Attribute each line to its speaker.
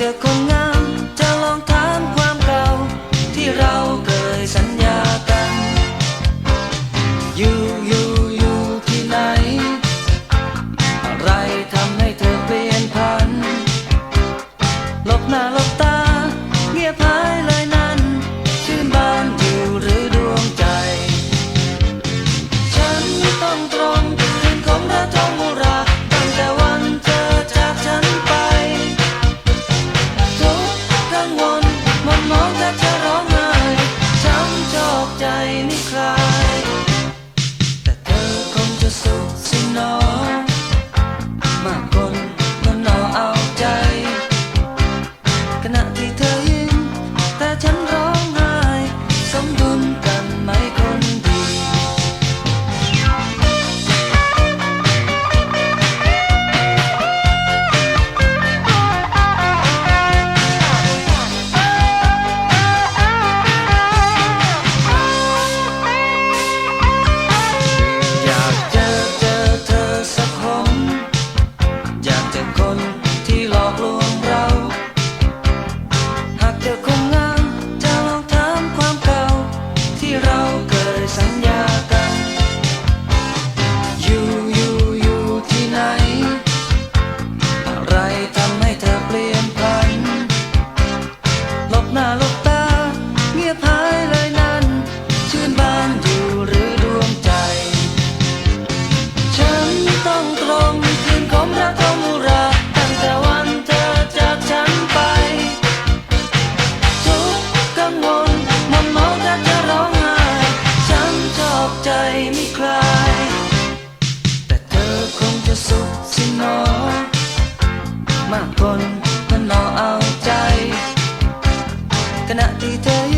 Speaker 1: เจอคนงาม แต่เธอคงจะสุขสินอมากคนนั้นนอเอาใจ ขณะที่เธอ